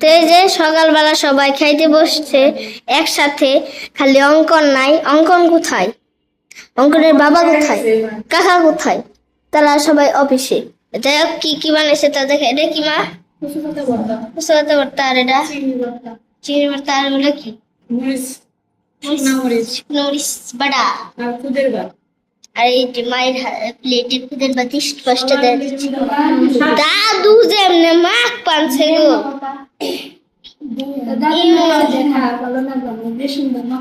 তো যে সকালবেলা সবাই খাইতে বসছে একসাথে খালি অঙ্কন নাই। অঙ্কন কোথায়? অঙ্কনের বাবা কোথায়? কাকা কোথায়? তারা সবাই অফিসে। যাই হোক কি কি বানাইছে তা দেখে। এটা কি মা? পারতে আর এটা? চিংড়ি ভর্তা আর ওগুলো কি? মরিচ। বাড়া আর এই যে মায়ের প্লেটে খুদের বাতি স্পষ্ট দেয়। দাদু যে এমনি মাখ পানছে গো।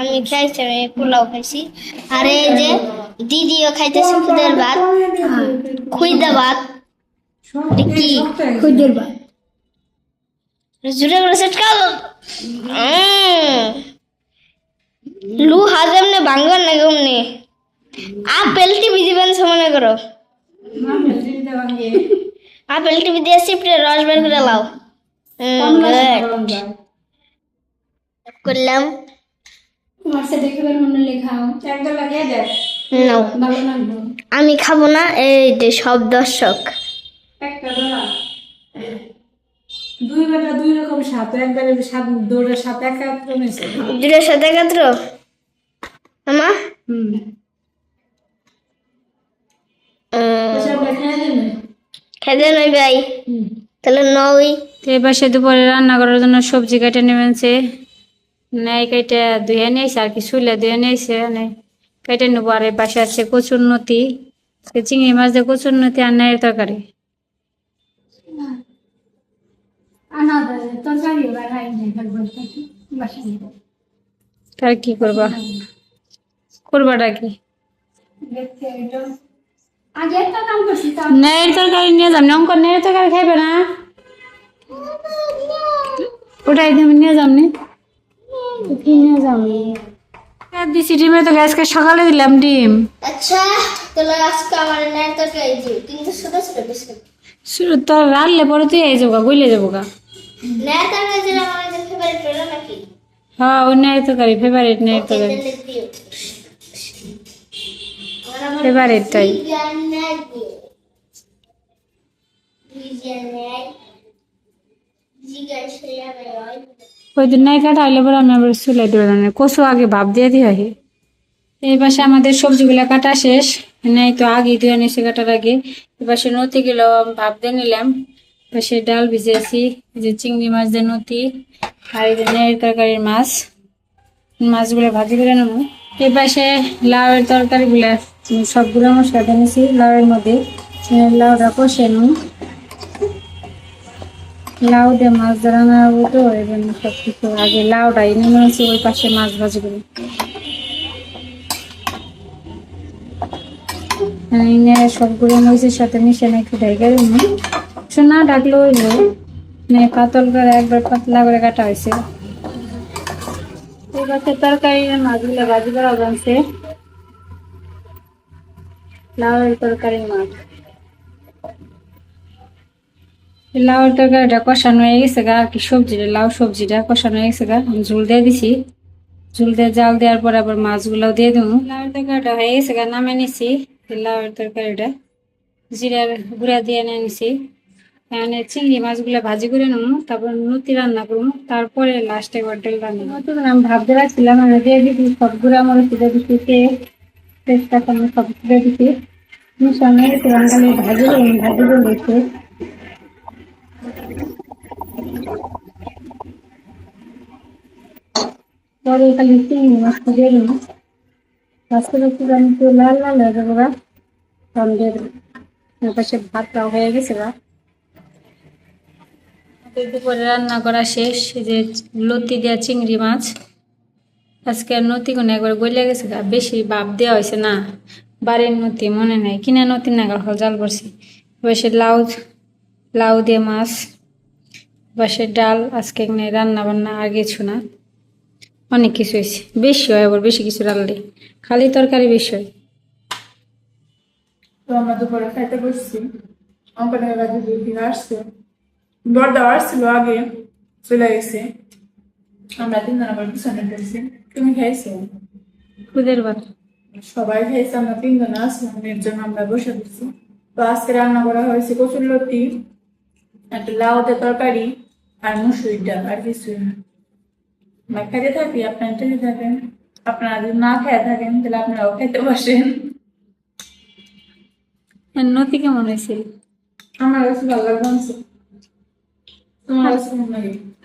আমি খাইছি, আমি পোলাও খাইছি। আর এই যে দিদিও খাইতেছে খুদের ভাত। খুইদা ভাত। কি? খুদের ভাত। জুড়ে করে সেট কাল লু হাজম নে ভাঙ্গন না গমনে আপেল টিভি দিবেন মনে করো আপেল টিভি দিয়ে সিপটে রস বের করে লাও। হুম, good. করলাম। নাও। আমি খাব না এই যে সব দর্শক। দুই বেলা দুই রকম স্বাদ একবারে স্বাদ দৌড়ের সাথে একাত্র মিশে। দুটোর একাত্র? আমা? হুম। খেতে নই ভাই। তাহলে নই তো এবার সে দুপুরে রান্না করার জন্য সবজি কেটে নেবেছে নাই কেটে ধুয়ে নিয়েছে আর কি শুলে ধুয়ে নিয়েছে। কেটে নেব। আর পাশে আছে কচুর নতি চিংড়ি মাছ দিয়ে কচুর নতি আর নাইয়ের তরকারি। তার কি করবা? করবাটা কি? নাইয়ের তরকারি নিয়ে যাম অঙ্ক নাইয়ের তরকারি খাইবে না? ওটাই তুমি নিয়ে যামনি নিয়ে যামনি দিছি ডিমের তো আজকে সকালে দিলাম ডিম। আচ্ছা তাহলে আজকে আমার নেয় তো এই যে কিন্তু ছোট ছোট বিস্কুট শুরু তোর রাখলে পরে তুই এই যাব গইলে যাব গা তরকারি আমার ফেভারিট হলো নাকি? হ্যাঁ ওই নাইয়ের তরকারি ফেভারিট নাইয়ের তরকারি। ফেভারিটটাই ওই নাই কাটা পরে চুলাই দিয়ে দিয়ে আমাদের সবজিগুলো কাটা শেষ। নাই তো আগে ধুয়ে নিয়েছি কাটার আগে। এই পাশে নতি গুলো ভাব দিয়ে নিলাম। পাশে ডাল ভিজেছি। যে চিংড়ি মাছ দিয়ে নতি আর তরকারির মাছ। মাছগুলো ভাজি করে নেব। এই পাশে লাউয়ের তরকারিগুলো সবগুলো মশলা নিয়েছি লাউয়ের মধ্যে লাউটা কষে নেব লাউ দিয়ে মাছ ধরা না তো, এই জন্য সব কিছু আগে লাউটা এনে নিয়েছি, ওই পাশে মাছ ভাজি করে সবগুলো মরিচের সাথে না একটু ঢেকে ডাকলো হইল মানে পাতল করে একবার পাতলা করে কাটা হয়েছে। পাশে তরকারি মাছগুলো ভাজি করা জানছে লাউয়ের তরকারি মাছ। লাউর তরকারিটা কষানো হয়ে গেছে গা, কি সবজিটা লাউ সবজিটা কষানো হয়ে গেছে গা। ঝুল দিয়ে দিছি। ঝুল দিয়ে জাল দেওয়ার পর আবার মাছগুলো দিয়ে দেবো। লাউর তরকারিটা হয়ে গেছে গা নামে নিছি। লাউর তরকারিটা জিরার গুঁড়া দিয়ে নিছি। এখানে চিংড়ি মাছগুলো ভাজি করে নেব, তারপর নতি রান্না করব, তারপরে লাস্টে হোটেল রান্না নতুন আমি ভাবতে রাখছিলাম আমি দিয়ে দিচ্ছি সব গুঁড়া দিচ্ছি তেল সব দিয়ে দিচ্ছি ভাজি ভাজি বলেছে পরে খালি চিংড়ি মাছটা দিয়ে দেবো। আস্তে আস্তে আমি লাল লাল হয়ে যাব তখন দিয়ে পাশে ভাতটাও হয়ে গেছে গা। আমাদের দুপুরে রান্না করা শেষ যে লতি দেওয়া চিংড়ি মাছ। আজকে আর নতি কোনো একবার গলে গেছে গা, বেশি বাপ দেওয়া হয়েছে না। বাড়ির নতি মনে নাই, কিনা নতি না হল জাল পড়ছি। এবার লাউ লাউ দিয়ে মাছ, বাসে ডাল, আজকে এখানে রান্না বান্না আর কিছু না। অনেক কিছু হয়েছে বেশি হয় আবার বেশি কিছু রান্নালে খালি তরকারি বেশি হয়। তো আমরা দুপুরে খাইতে বসছি। অঙ্কনের বাড়ি আসছে বড়দা আসছিল আগে চলে গেছে আমরা তিনজন আবার পিছনে বসছি তুমি খাইছো খুদের ভাত সবাই খাইছে আমরা তিনজন আসলাম এর জন্য আমরা বসে বসছি তো আজকে রান্না করা হয়েছে কচুর লতি একটা লাউতে তরকারি আর মুসুরির ডাল আর কিছু না আমরা খেতে থাকি আপনারা খেতে থাকেন আপনারা যদি না খেয়ে থাকেন তাহলে আপনারাও খেতে বসেন নতি কেমন হয়েছে আমার কাছে ভালো লাগছে তোমার কাছে কেমন লাগে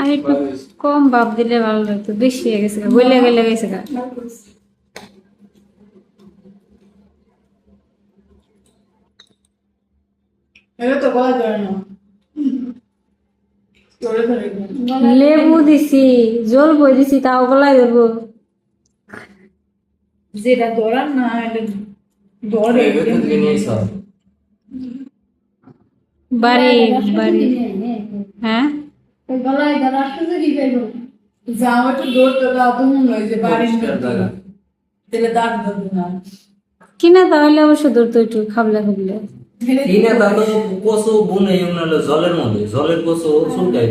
আর একটু কম বাপ দিলে ভালো লাগতো বেশি হয়ে গেছে গা, গলে গলে গেছে গা। লেবু দিছি জল বই দিছি তাও গলায় দেবো যেটা ধরার না এটা ধরে। বাড়ি বাড়ি। হ্যাঁ? যাও একটু দৌড়তে দাও তো মনে হয় যে বাড়ির তাহলে দাগ ধরবে না কিনা তাহলে অবশ্য ধরতো একটু খাবলে খাবলে। কিনে কচু বুনে জলের মধ্যে জলের চুলকাই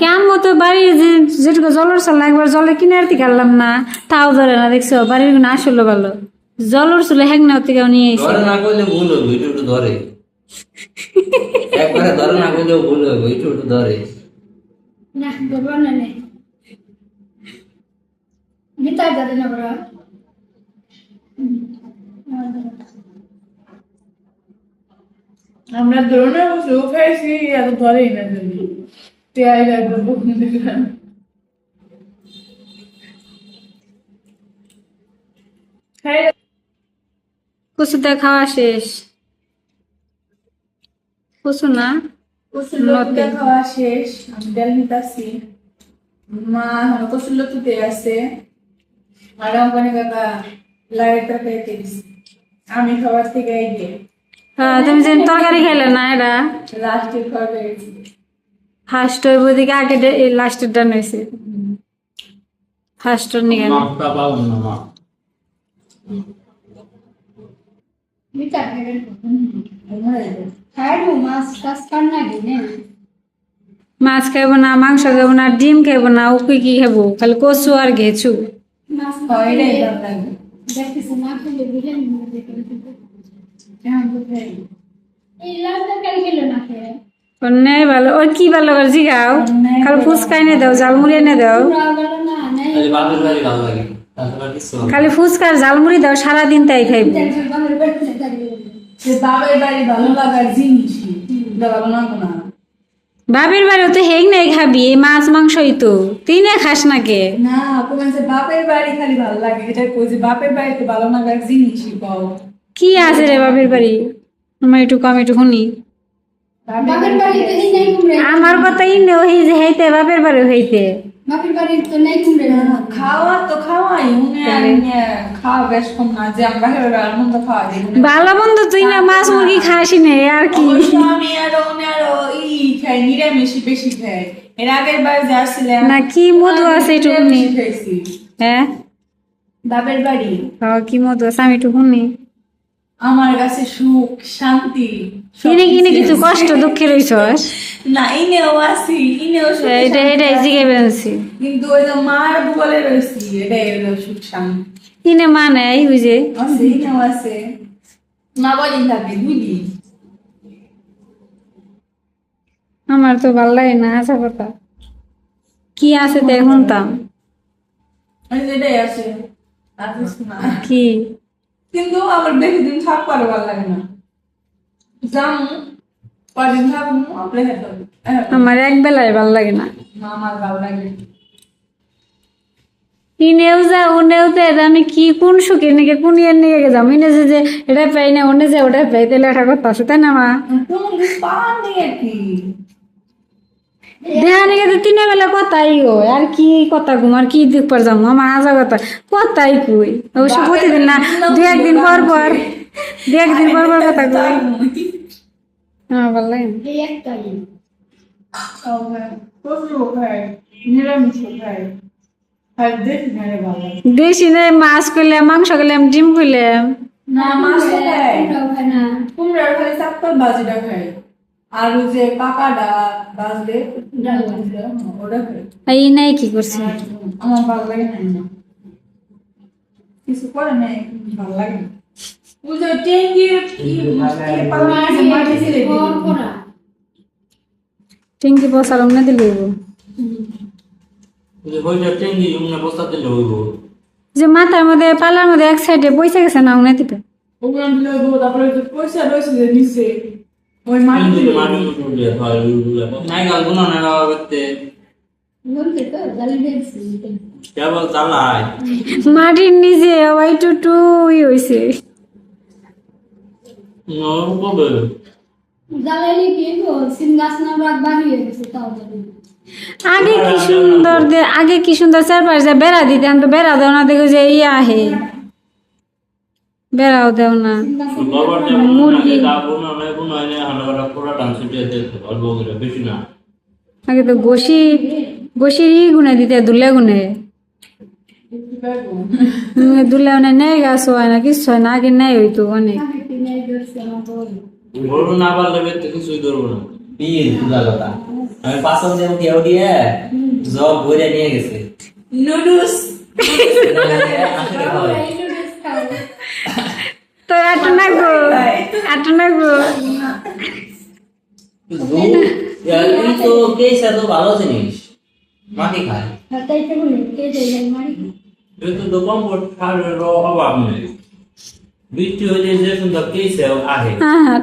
কেমন মতো বাড়ির যে যেটুকু জলের চল একবার জলে কিনার থেকে আনলাম না তাও ধরে না দেখছ? বাড়ির আসলো ভালো। জলের চুলে হ্যাং না থেকে নিয়ে এসে। ধরে না করলে ভুল হবে একটু একটু ধরে। একবারে ধরে না ভুল হবে একটু একটু ধরে। আমরা ধরনের বসে খাইছি এত ধরেই না যদি পেঁয়াজ একবার বকুন খাই কচুতে খাওয়া শেষ। কচু না। কচুর লতিটা খাওয়া শেষ। আমি ডাল নিতাছি। মা এখন কচুর লতিতে আছে। আর অঙ্কনে কাকা লাইট তরকারিতে দিছি আমি খাবার থেকে এই যে হ্যাঁ তুমি যে তরকারি খাইলে না এটা? লাস্টে খাওয়া গেছি। ফার্স্ট হইব দিকে আগে লাস্টের ডান হয়েছে ফার্স্টের নিয়ে গেল। মাপটা মাছ খাইব না মাংস খাইব না ডিম খাইব না উকি কি খাব খালি কচু আর ঘেছু নেই ভালো ওর কি ভালো করে জিগাও? খালি ফুচকা এনে দাও জালমুড়ি এনে দাও। খালি ফুচকার জালমুড়ি দাও সারাদিন তাই খাইব। যে বাবার বাড়ি ভালো লাগার জিনিস ভালো না না। বাপের বাড়িও তো হেগ নাই খাবি এই মাছ মাংসই তো। তিনে খাস না কে? না তোমার বাপের বাড়ি খালি ভালো লাগে। এটা কই যে বাপের বাড়িতে ভালো লাগার জিনিসই পাও। কি আছে রে বাপের বাড়ি? আমার একটু কম একটু শুনি আমার কথা ইনে ওই যে হেইতে বাপের বাড়ি হইতে। খাওয়া তো খাওয়াই উনি আর ইনি খাওয়া বেশ কম না যে আমরা বাপের বাড়ি মন্দ খাওয়া দিই ভালো বন্ধু তুই না মাছ মুরগি খাসি নে আর কি? আমি আর উনি আরও ই খাই নিরামিষই বেশি খাই। এর আগের বার যে আসছিলাম না কি মধু আছে একটু হ্যাঁ? বাপের বাড়ি। ও, কি মধু আছে আমি একটু শুনি আমার কাছে সুখ শান্তি কিনে কিনে কিছু কষ্ট দুঃখে রইছস না ইনেও আছি ইনেও এটা বেনছি কিন্তু ওই যে মার বলে রয়েছি এটাই হলো সুখ শান্তি। কিনে মানে এই যে আছে ইনেও আছে। মা দুই আমার তো ভালো লাগে না আসা কথা কি আছে তো শুনতাম ওই যে এটাই আছে আর কি? কিন্তু আমার বেশি দিন থাকব আর ভালো লাগে না। যামু কদিন থাকব আপনি হেঁটে আমার এক বেলায় ভালো লাগে না। আমার ভালো লাগে ইনেও যা উনেও তো এটা আমি কি কোন সুখে নাকি কোন ইয়ের নিয়ে যাম? ইনে যে যে এটা পাই না ওনে যে ওটা পাই তাহলে একটা কথা আছে তাই না মা? তুমি পান দিয়ে কি? দেখা নাকি তো তিনে বেলা কথাই হয় আর কি কথা ঘুম আর কি দিক পর যাব আমার আজা কথা। কথাই কই। অবশ্য প্রতিদিন না দু একদিন পর পর দু একদিন পর পর কথা কই। না। খাই খাই না ভালো লাগে দেশি নে মাছ করলাম মাংস করলাম ডিম করলাম না মাছ খাই কুমড়ার খালি চাপ্পাল বাজিটা খাই আর ওই যে পাকাটা খাই এই নাই কি করছি? আমার ভালো লাগে না। কিছু করে নাই ভালো লাগে। যে বসালাম না। দিলে মাথার মধ্যে পালার মধ্যে এক সাইডে পয়সা গেছে না উনি দিবে পয়সা রয়েছে নিচে। ওই মাটি মাটি হয় নাই গাল গুনা না গাওয়া করতে মাটির নিচে ওই টুটুই হইছে। আগে কি সুন্দর আগে কি সুন্দর চারপাশ বেড়া দিতেন তো বেড়া দেও না দেখো যে ইয়ে আহে বেড়াও দেও না। মুরগি। আগে তো গোসি গোসির ই গুনে দিতে দুলে গুনে। দুলে মানে নেই গাছ হয় না কিছু হয় না আগে নেই হইতো অনেক। গরু না পারলে বেতে কিছুই ধরবো না বিয়ে সুদা কথা আমি পাঁচশো দিয়ে উঠিয়ে উঠিয়ে জব ভরে নিয়ে গেছে আসলে এত না গো এই তো কেস এত ভালো জিনিস মাটি খায়। কিন্তু তো কম্পোর্ট খাওয়ার অভাব নেই। বৃষ্টি হইলে যে সুন্দর কেসে আহে। হ্যাঁ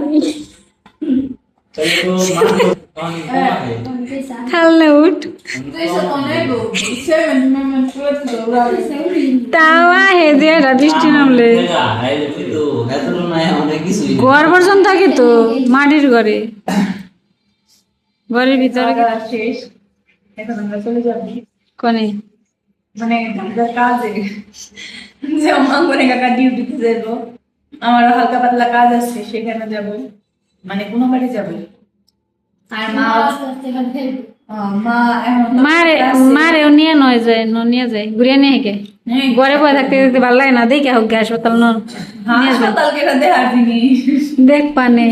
তাই তো মাটি পানি কমায়। খাললে উঠ তাও আহে। যে এটা বৃষ্টি নামলে দেখা, এই যে কিন্তু এত নাই অনেক কিছুই নেই। ঘর পর্যন্ত থাকে তো, মাটির ঘরে। ঘরের ভিতরে কনে? মানে কাজে যে অঙ্গনে ডিউটিতে যাব আমার হালকা পাতলা কাজ আছে সেখানে যাব মানে কোনো বাড়ি যাব। আর মা মারে নিয়ে নয় যায় ন নিয়ে যায় ঘুরিয়ে নিয়ে হেঁকে হ্যাঁ, ঘরে বয়ে থাকতে থাকতে ভালো লাগে না দেখে হোক হাসপাতাল জিনিস দেখ পানে।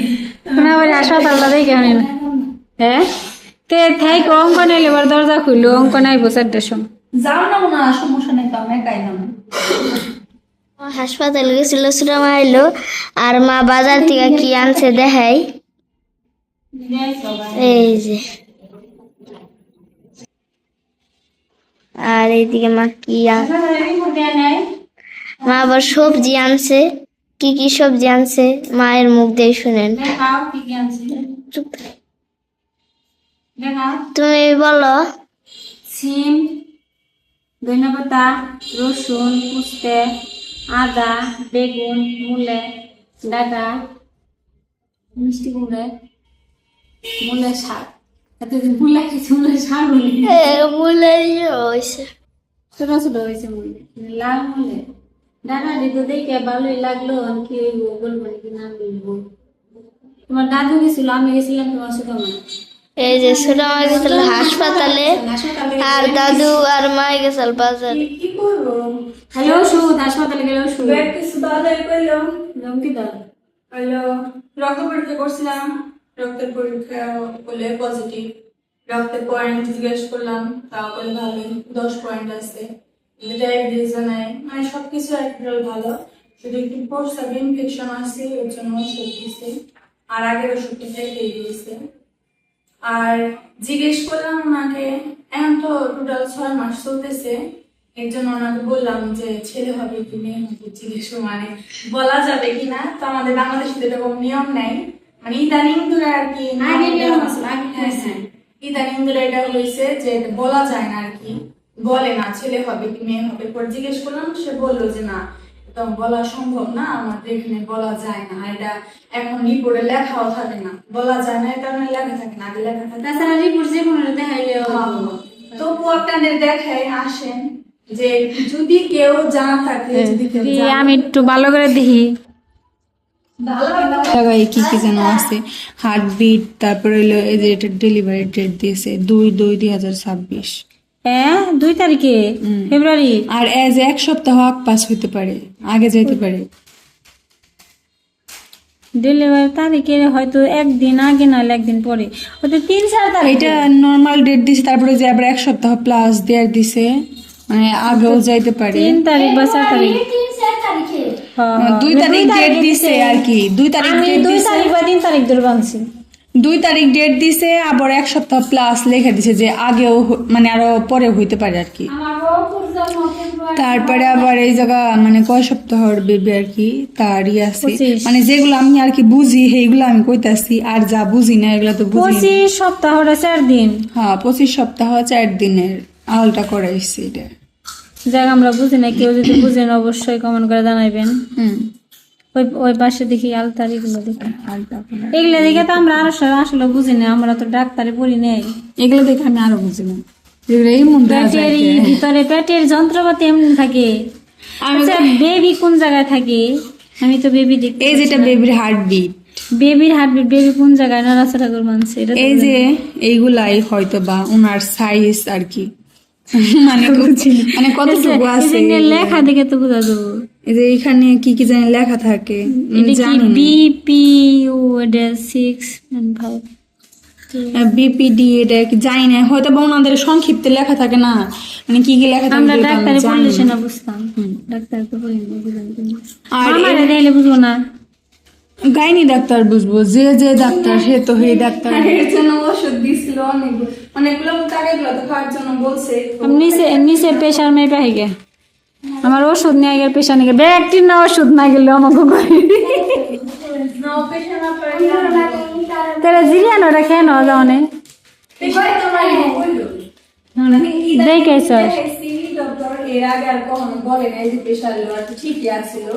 শোনা বাড়ি হাসপাতালটা দেখে হনি না। হ্যাঁ তে থাই অঙ্কন এলে এবার দরজা খুললো অঙ্কন আইবো চারটার সময়। যাও না না সমস্যা নেই তো আমি একাই যাব হাসপাতালে গেছিল সুরামা এলো আর মা বাজার থেকে কি আনছে দেখাই। এই যে। আর এইদিকে মা কি মা আবার সবজি আনছে। কি কি সবজি আনছে? মায়ের মুখ দিয়ে শুনেন। তুমি বলো। সিম ধনিয়া পাতা রসুন, পুস্তে, আদা, বেগুন, মূলে, ডাটা, মিষ্টি কুমড়ে। মূলে শাক এতদিন মূলা কিছু মূলে শাক হলে হয়েছে। ছোট ছোট হয়েছে মূলে। লাল মূলে। ডাটা দিতে দেখে ভালোই লাগল। কি বলব নাকি না বলব? তোমার দাদু গেছিল আমি গেছিলাম তোমার সাথে মা এই যে সুরামা গেছিল হাসপাতালে হাসপাতালে আর দাদু আর মা গেছিল বাজারে। কি করব? খালি ওষুধ হাসপাতালে গেলে ওষুধ কিছু করলাম। হলো রক্ত পরীক্ষা করছিলাম। রক্তের পরীক্ষা বলে পজিটিভ রক্তের পয়েন্ট জিজ্ঞেস করলাম, তাও বলে ভালো, দশ পয়েন্ট আছে। ডায়াবেটিস নাই মানে সবকিছু একদম ভালো। শুধু একটু প্রস্রাব ইনফেকশন আছে ওর জন্য ওষুধ দিয়েছে। আর আগের ওষুধটা দিয়ে দিয়েছে। আর জিজ্ঞেস করলাম ওনাকে এখন তো টোটাল ছয় মাস চলতেছে। এর জন্য ওনাকে বললাম যে, ছেলে হবে কি মেয়ে হবে? জিজ্ঞেস মানে বলা যাবে কি না? তো আমাদের বাংলাদেশে এরকম নিয়ম নেই। মানে ইদানিং ধরে আর কি আগে নিয়ম আছে, আগে। ইদানিং ধরে এটা হয়েছে যে বলা যায় না আর কি বলে না ছেলে হবে কি মেয়ে হবে পর জিজ্ঞেস করলাম সে বলল যে না তো বলা সম্ভব না আমাদের এখানে বলা যায় না এটা এখন রিপোর্টে লেখাও থাকে না বলা যায় না কারণে লেখা থাকে না আগে লেখা থাকে তাছাড়া রিপোর্ট যে কোনো দেখাইলে তবু আপনাদের দেখায় আসেন যে যদি কেউ জানা থাকে যদি আমি একটু ভালো করে দেখি জায়গায় কি কি যেন আছে। হার্টবিট তারপরে হলো এই যে এটা ডেলিভারি ডেট দিয়েছে দুই দুই দুই হাজার ছাব্বিশ। হ্যাঁ? দুই তারিখে? ফেব্রুয়ারি? আর এজ এক সপ্তাহ আগ পাস হইতে পারে আগে যেতে পারে। ডেলিভারি তারিখে হয়তো একদিন আগে নাহলে একদিন পরে। হয়তো তিন চার তারিখ। এটা নর্মাল ডেট দিছে তারপরে যে আবার এক সপ্তাহ প্লাস দেয়ার দিছে মানে আগেও যাইতে পারে। তিন তারিখ বা চার তারিখ। দুই তারিখ ডেট দিছে। আর কি। দুই তারিখ আমি দুই তারিখ বা তিন তারিখ ধরে বানছি দুই তারিখ ডেট দিছে আবার এক সপ্তাহ প্লাস লেখা দিছে যে আগেও মানে আরও পরে হইতে পারে আর কি। তারপরে আবার এই জায়গা মানে কয় সপ্তাহর বেবি আর কি তার ই আছে মানে যেগুলো আমি আর কি বুঝি সেইগুলো আমি কইতাছি আর যা বুঝি না এগুলো তো বুঝি। পঁচিশ সপ্তাহটা চার দিন। হ্যাঁ পঁচিশ সপ্তাহ চার দিনের আলটা করাইছি এটা। যাক আমরা বুঝি না কেউ যদি বুঝেন অবশ্যই কমেন্ট করে জানাইবেন। হুম। ওই ওই পাশে দেখি আলতার এগুলো দেখি। এগুলো। দেখে তো আমরা আর আসলে বুঝি না আমরা তো ডাক্তারে পড়ি নেই। এগুলো দেখে আমি আরও বুঝি না ভিতরে পেটের যন্ত্রপাতি এমনি থাকে। আচ্ছা বেবি কোন জায়গায় থাকে? আমি তো বেবি দেখি এই যেটা বেবির হার্টবিট বেবির হার্টবিট বেবি কোন জায়গায়? নড়াচড়া করে মানছে এটা এই যে এইগুলাই হয়তো বা ওনার সাইজ আর কি। মানে মানে কতটুকু আছে? লেখা দেখে তো বোঝা যাব। যে এখানে কি কি জানি লেখা থাকে? জানি না। বিপি ও সিক্স ফাইভ বিপিডি এটা কি জানি না। হয়তো বা ওনাদের সংক্ষিপ্তে লেখা থাকে না। মানে কি কি লেখা থাকে আমরা এগুলো ডাক্তারে পড়লে বুঝতাম। ডাক্তার আর বুঝব না। গাইনি ডাক্তার বুঝব যে যে ডাক্তার সে তো হে ডাক্তার। এর জন্য ওষুধ দিছিল অনেকগুলো অনেকগুলো টাকাগুলো তো খাওয়ার জন্য বলছে। নিচে নিচে প্রেশার মেপে হয়ে গে। আমার ওষুধ নিয়ে গেলে প্রেশার নিয়ে ব্যাগটির না ওষুধ না গেলে আমাকে না না তাহলে জিরিয়ান ওটা কেন জানে পেশায় দেখে স্যার এর আগে আর কখনো বলে নাই যে প্রেশার লো আছে ঠিকই আছিল।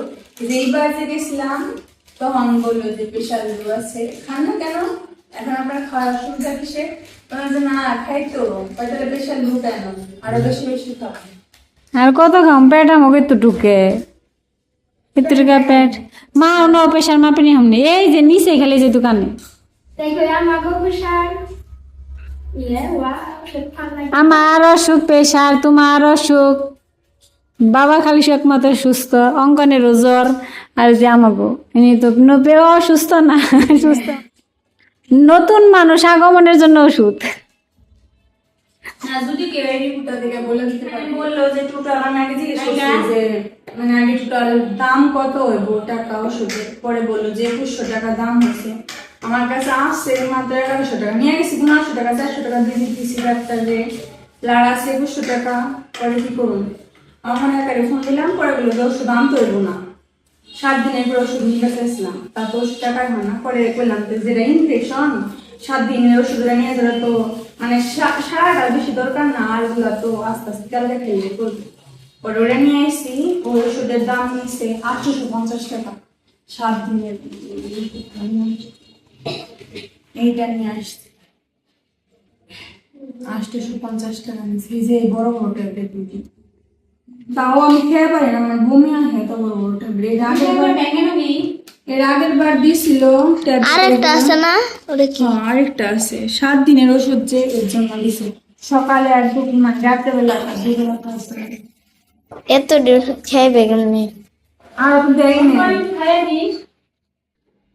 যে এইবার যে গেছিলাম তখন বলল যে প্রেশার লো আছে। খান না কেন? এখন আপনার খাওয়ার অসুবিধা কিসে? যে না খাই তো। তাহলে প্রেশার লো কেন আরও বেশি বেশি খাব। আর কত খাম পেট আমাকে তো ঢুকে। ভিতরে পেট। মা অন্য প্রেশার মাপিনি হামনি। এই যে নিচে খেলে যে দোকানে। ইয়ে আমার অসুখ প্রেশার তোমার অসুখ। বাবা খালি একমাত্র সুস্থ অঙ্কনের জ্বর আর যে আমাগো ইনি তো নবেও অসুস্থ না সুস্থ। নতুন মানুষ আগমনের জন্য ওষুধ। হ্যাঁ, যদি কেউ এই রিপোর্টটা দেখে বলে দিতে পারে। বলল যে টোটাল আগে জিজ্ঞেস যে মানে আগে দাম কত হইব টাকা ওষুধের? পরে বলল যে একুশশো টাকা দাম হয়েছে আমার কাছে আসছে মাত্র এগারোশো টাকা। নিয়ে গেছি পনেরোশো টাকা চারশো টাকা দিয়ে দিতেছি ডাক্তারে। লাড় আছে একুশশো টাকা পরে কি করুন আমার একারে ফোন দিলাম, পরে বলল যে ওষুধ আনতে হইব না। সাত দিনের পর ওষুধ নিয়ে গেছিলাম তা তো ওষুধ টাকাই হয় না, পরে করলাম তো যেটা ইনফেকশন সাত দিনের ওষুধটা নিয়ে গেলে তো মানে সারাটা বেশি দরকার না, আর ওগুলা তো আস্তে আস্তে তেল দেখাইলে করবে পরে ওটা নিয়ে আসছি ওই ওষুধের দাম নিচ্ছে আটশোশো পঞ্চাশ টাকা। সাত দিনের এইটা নিয়ে আসছি। আটশোশো পঞ্চাশ টাকা এই যে বড় বড় ট্যাবলেট দুটি তাও আমি খেয়ে পারি না আমার বমি আসে তো ট্যাবলেট এর আগের বার এর আগের বার দিছিল আরেকটা আছে না? ওটা কি? হ্যাঁ, আরেকটা আছে। সাত দিনের ওষুধ যে এর জন্য দিছে। সকালে আর দুপুর মানে রাত্রেবেলা আর দুপুরবেলা আছে। এত দিন বেগম নেই। আর আপনি দেখেন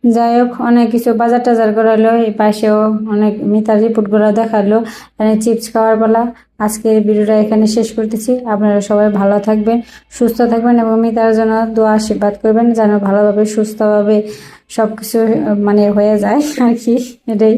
যাই হোক অনেক কিছু বাজার টাজার করালো, এই পাশেও অনেক মিতার রিপোর্ট করা দেখাল। এখানে চিপস খাওয়ার পালা। আজকের ভিডিওটা এখানে শেষ করতেছি। আপনারা সবাই ভালো থাকবেন, সুস্থ থাকবেন এবং মিতার জন্য দোয়া, আশীর্বাদ করবেন যেন ভালোভাবে, সুস্থভাবে সব কিছু মানে হয়ে যায় আর কি। এটাই।